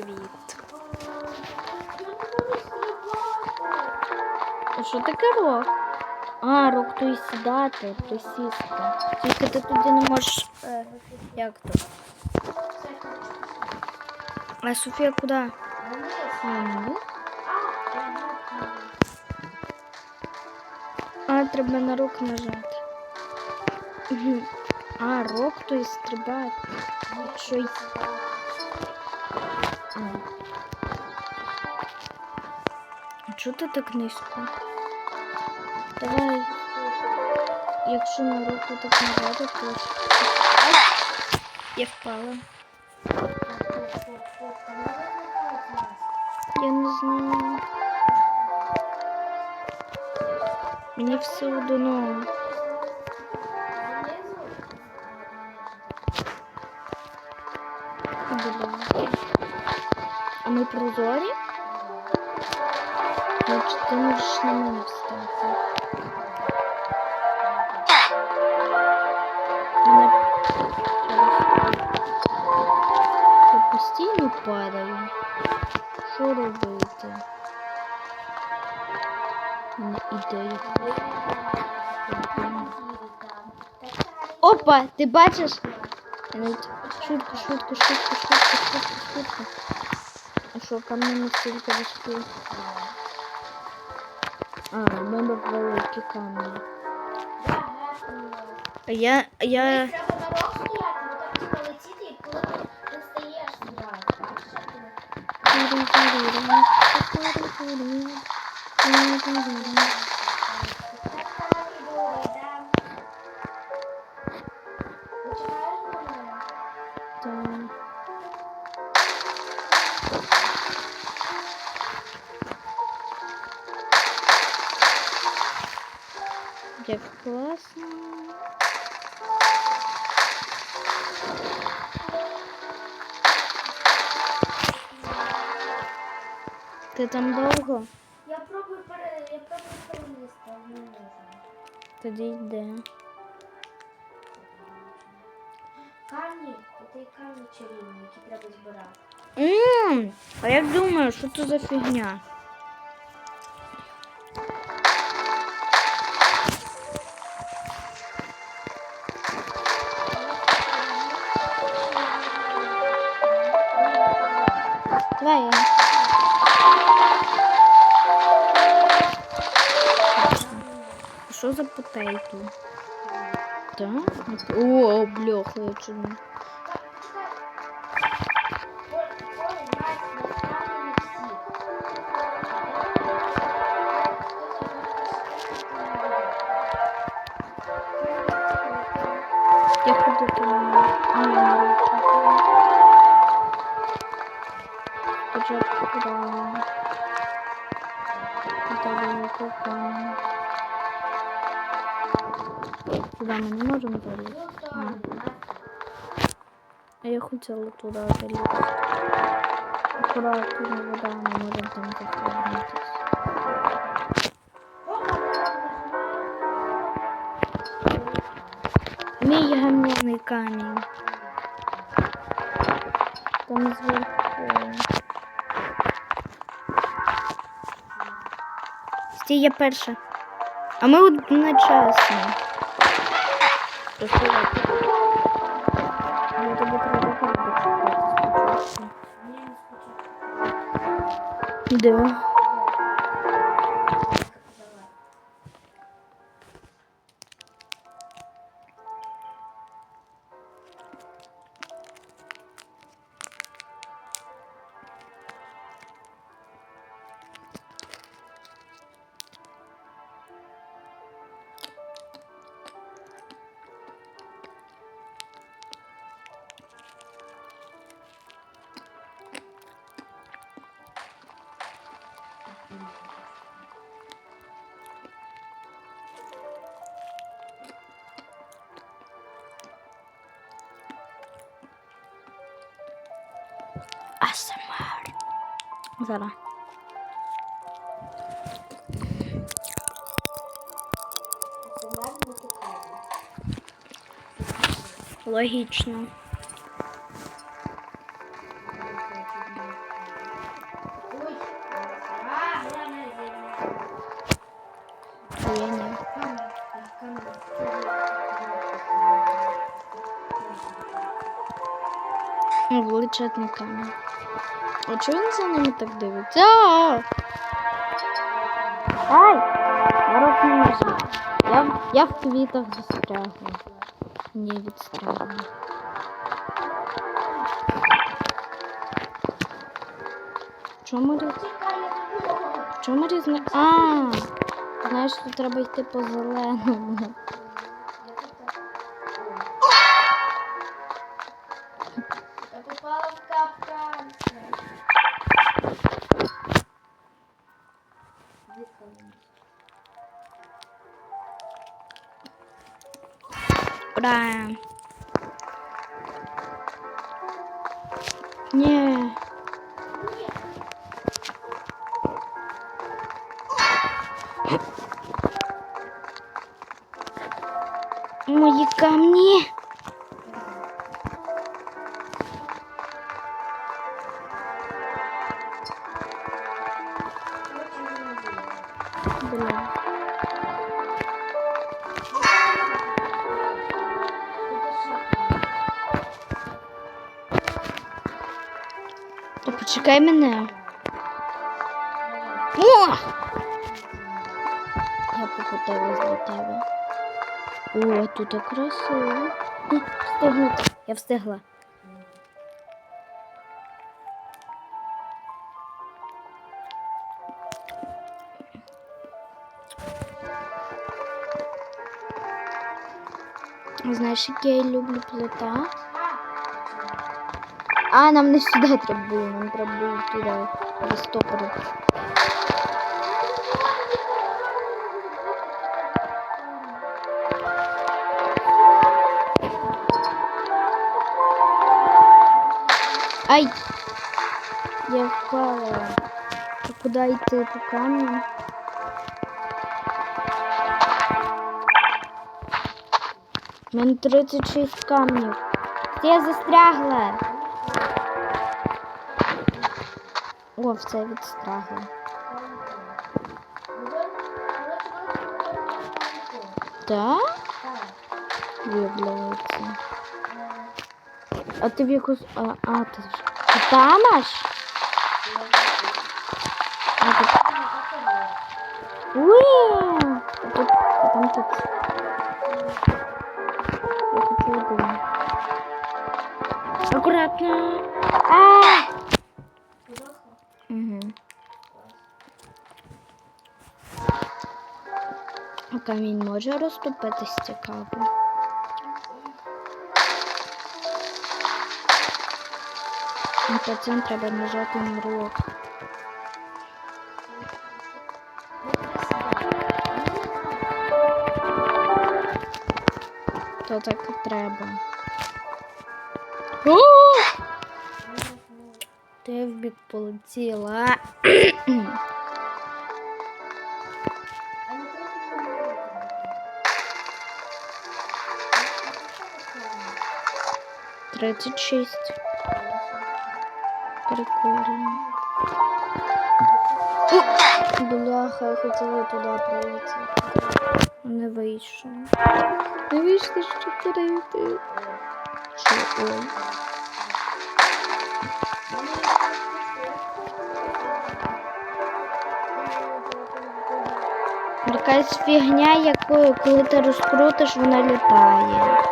привіт. А що таке рок? А, рок то і сідати, присісти. Тільки ти тоді не можеш. Е, як то? А Софія куди? Ну. А, треба на рок нажати. А, рок то і стрибати. Що Чого ти так низько? Давай. Якщо на руку так нажати, то... Я впала. Я не знаю. Мені все одно. А ми прозорі? Значить, ти можеш на мене встати. Мене Я постійно падаю. Що робити? У мене. Опа, ти бачиш? Я навіть- Швидко, швидко, швидко, швидко, швидко, швидко. А що, камні настільки важкі? А, в мене великі камні. А я, я... Треба на рог стояти, бо так типу летіти, і коли ти стаєш зразу. Там довго? Я пробую пере... я пробую перелізти, але не можу. Тоді йде. Камні, це камні чарівні, які треба збирати. Ммм, а я думаю, що це за фігня? Давай я. За потейту? Так? О, бляха, я чудно. А я хотіла туди залізти. Акуратно вода, ми можемо там захоронитись. Мій гамняний камінь. Там зверху. Стій, я перша. А ми одночасно. Розповідати. দেবেন Зараз. Логічно. Величезний камінь. А чого він за ними так дивиться? Ай! Народ не може. Я, я в квітах застрягла. Ні, відстрягла. Чому різ... В чому різниця? А, знаєш, тут треба йти по зеленому. Мої камні. Бля. Та почекай мене. Тут так красиво. Встигнути. Я встигла. Знаєш, яке я люблю плита? А, нам не сюди треба було, нам треба було туди, до стопора. Ай! Я впала. А куди йти по камню? У мене 36 камнів. Я застрягла. О, все відстрагла. Так? Виявляється. А ти в якусь. А, а ти ж. Ти там аж? А ти. Уи! А тут. А там тут. Я хочу один. Аккуратно. А! Угу. А камінь може розтопитись цікаво. А потім треба нажати на рок. То так і треба. О! Ти в бік полетіла. Тридцять шість. Прикольно. Бляха, я хотіла туди пролетіти. Не вийшло. Не вийшло, що перейти. Ой. Якась фігня, яку коли ти розкрутиш, вона літає.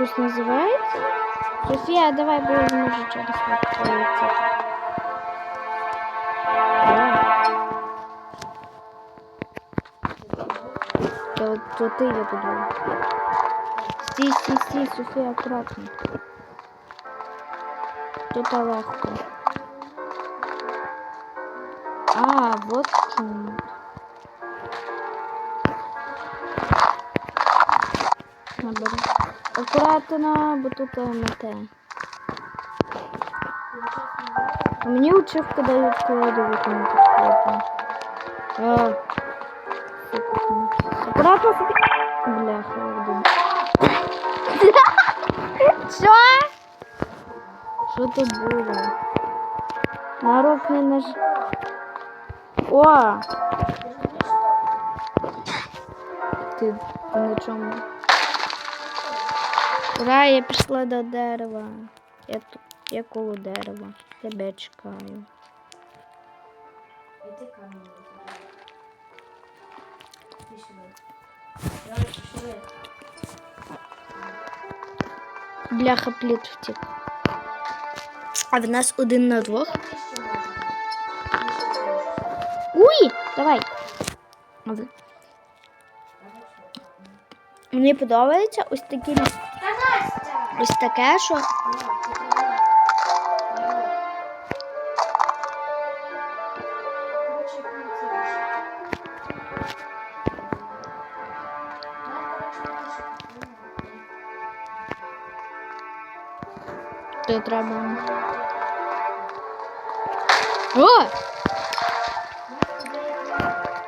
Вона якось називається? Софія, давай, бо я не можу через вас пролетіти. То, то ти я буду. Стій, стій, стій, Софія, акуратно. Тут легко. А, вот в чому. Набери. Акуратно, бо тут мете. А мені учивка дають кладовку не підходить. А. Акуратно. Бляха, один. Що? Що тут було? Народ не наж... О! Ти на чому? Ура, я пішла до дерева. Я, тут, я коло дерева. Тебе чекаю. І ти камінь. Бляха пліт втік. А в нас один на двох. Уй! Давай. Мені подобається ось такі! Ось таке що. Це треба. О!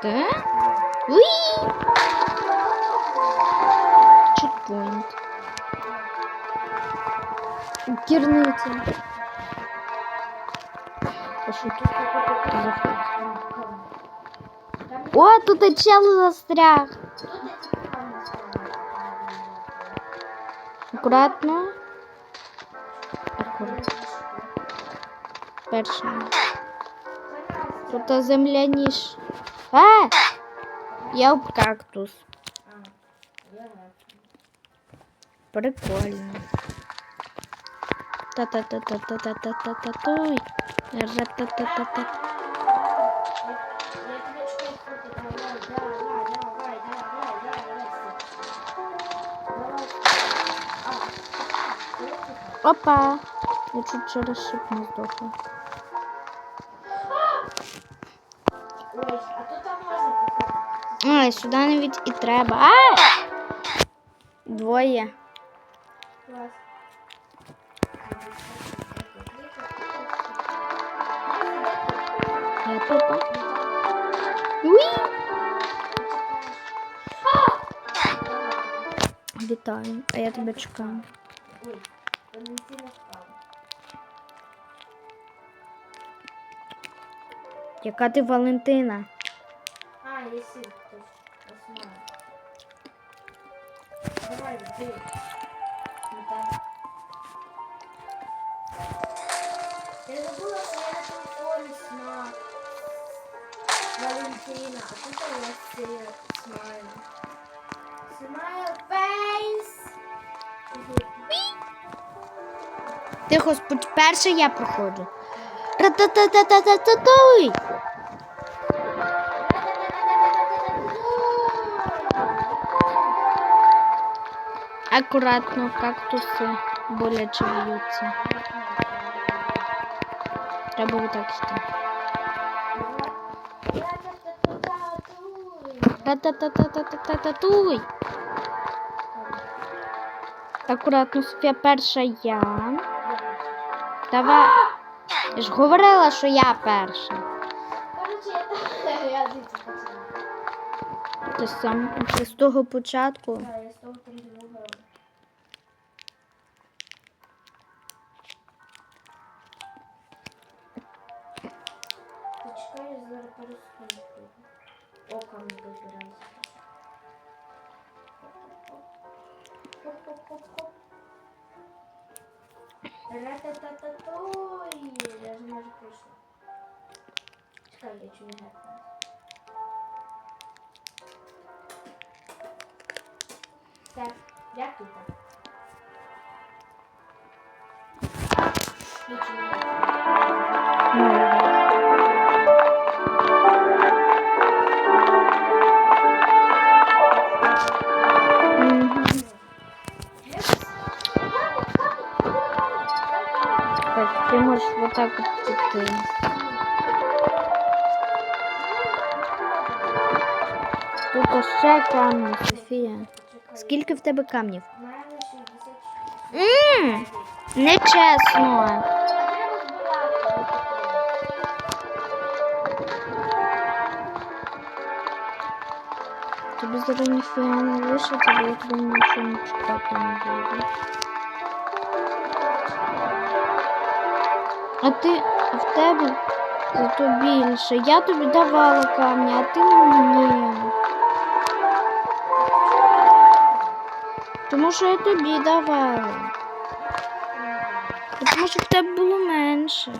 Да? Уи! Чекпоінт. Кирните. О, тут і чел застряг. Аккуратно. Аккуратно. Перше. Тут земля ніж. А! Я об кактус. Прикольно. Та-та-та-та-та-та-та-та-той. Ра-та-та-та-та. Опа! Я чуть через шип не здохла. Ой, а тут там можна походити. А, сюди навіть і треба. А! Двоє. Вітаю, а я тебе чекаю. Ой. Яка ти Валентина? Тихо, перше я проходжу. Ра-та-та-та-та-та-той! Акуратно, кактуси боляче б'ються. Треба отак йти. Ра-та-та-та-та-та-та-той! Акуратно, Софія, перша я. Давай. Я ж говорила, що я перша. Короче, я. Ти сам з того початку. Да, я з того там. Почекай, я зараз перескочу. Оком добирайся. Хоп-хоп-хоп-хоп. Ра-та-та-то И я же даже пришла. Я чего не гепну. Так, я тут. А, ничего не Тут ще камні, Софія. Скільки в тебе камнів? У мене 60. Мм, нечесно. А. Тобі зараз ніфіга не лишиться, бо я тебе нічого не чекати не буду. А ти в тебе зато більше. Я тобі давала камні, а ти не мені. Тому що я тобі давала. Тому що в тебе було менше.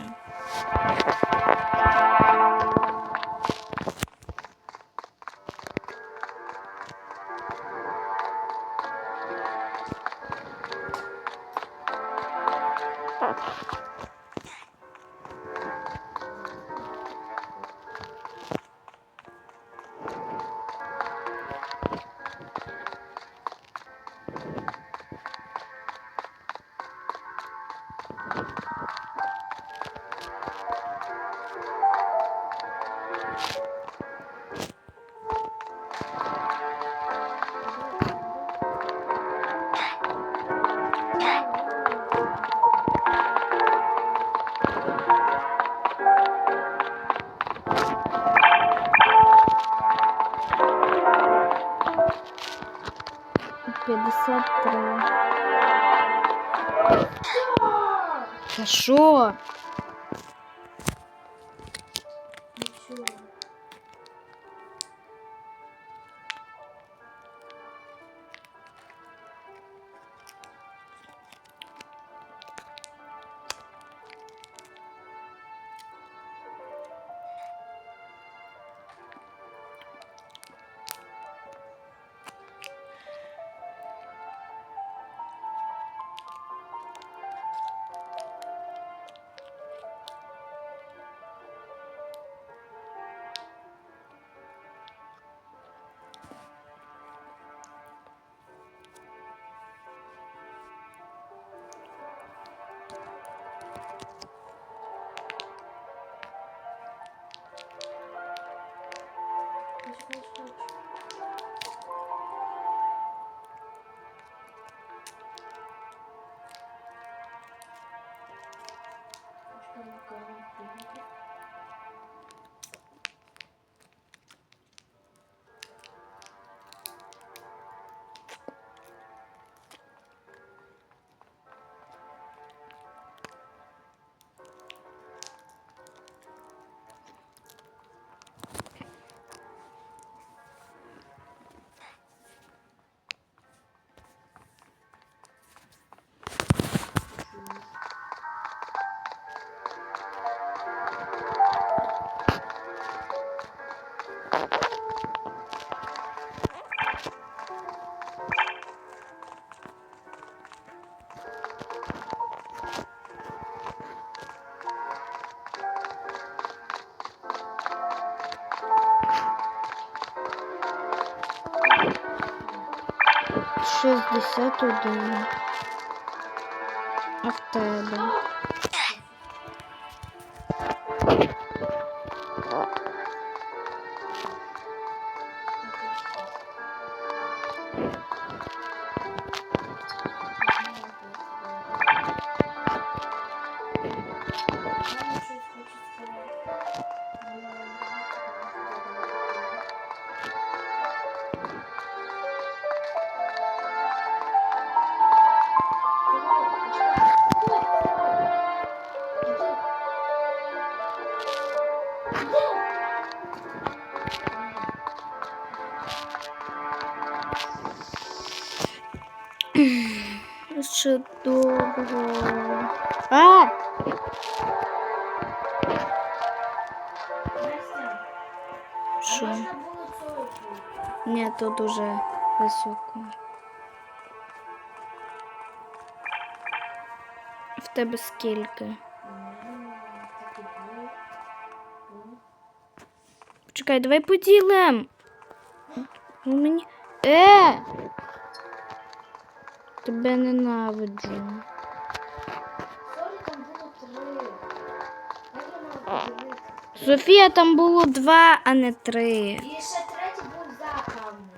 П'ятдесят Та що? Почекай, 61. А в? Ще довго. А! Що? Ні, тут уже високо. В тебе скільки? Чекай, давай поділим. Ну мені. Е! Тебе ненавиджу. Сорі? Софія там було два, а не три. І ще третій був за камнем.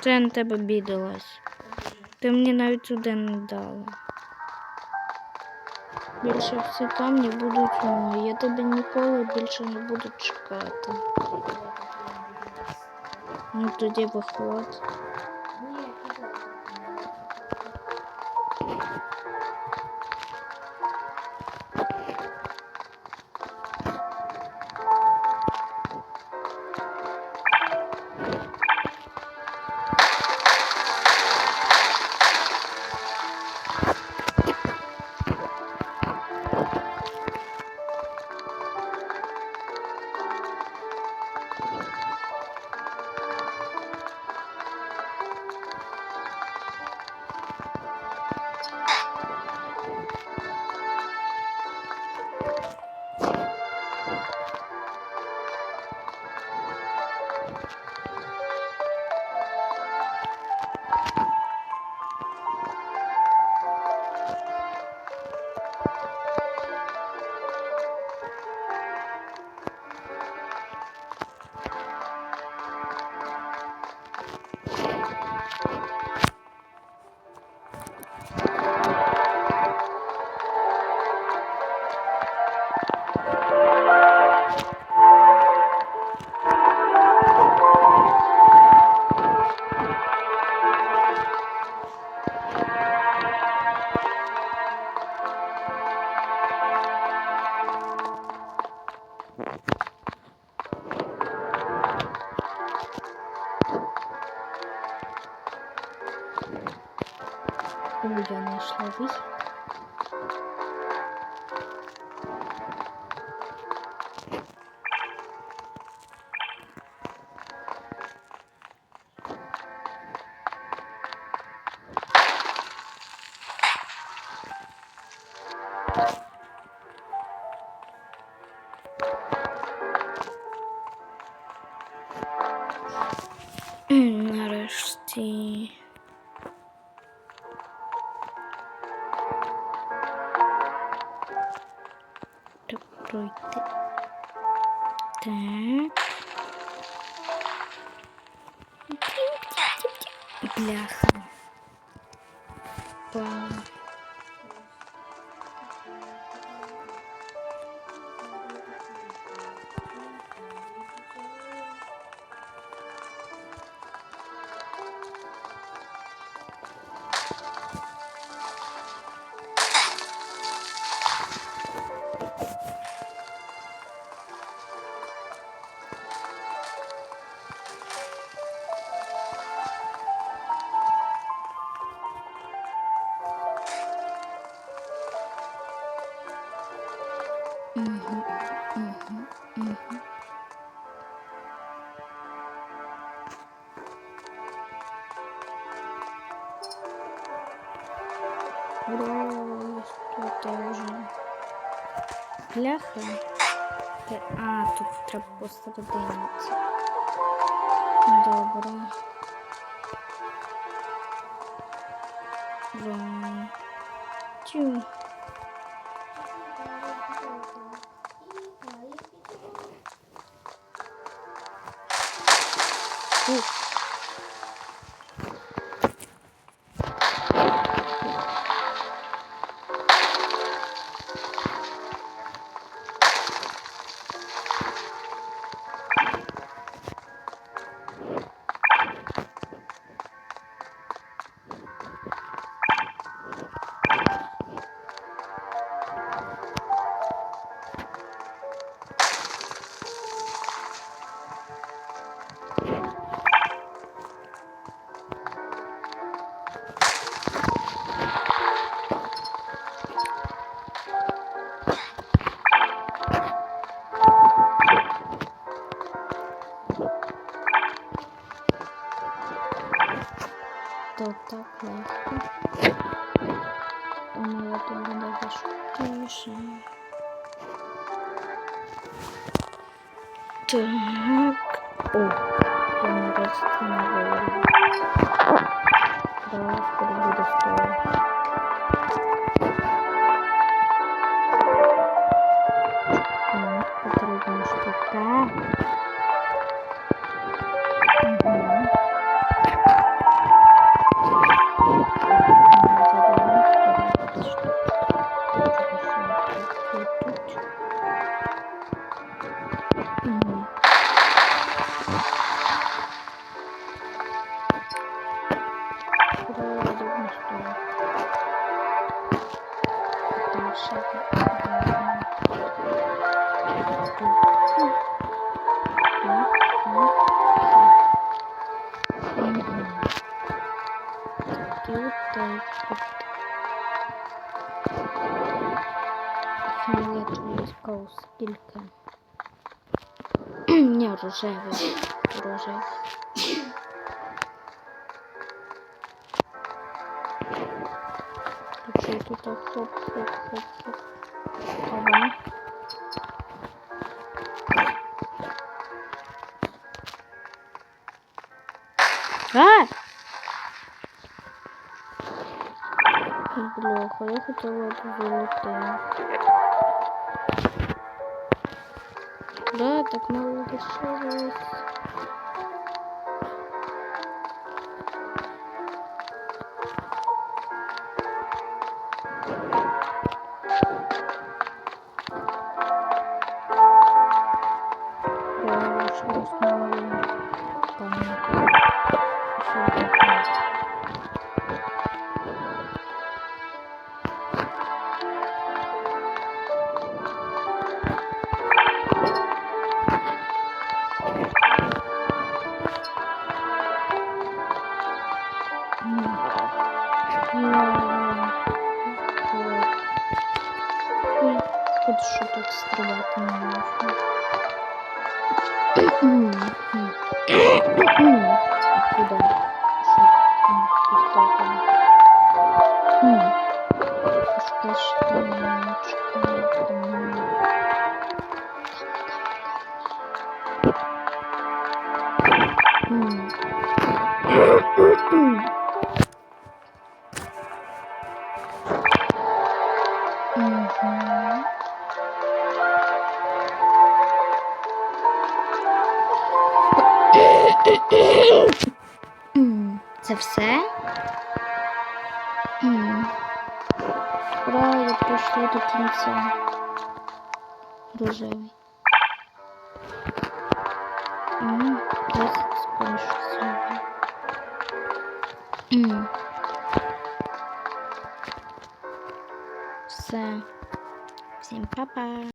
Це я на тебе бідалась. Ти мені навіть сюди не дала. Більше всі камні будуть мої. Я тебе ніколи більше не буду чекати. Ну тоді виходь. Бляха. А, тут треба посередині. Добре. Тю. То так легко. Думала, то буде важкіше. Так. О, я нарешті не вивела. Да, скоро буде стоїть. Так, потрібна штука. Фіолетовий скільки? Ні, рожевий. Рожевий. Якщо тут так хоп, хоп, хоп, хоп. Ага. А! Бляха, я хотела это золотое. Да, так мало дешевле.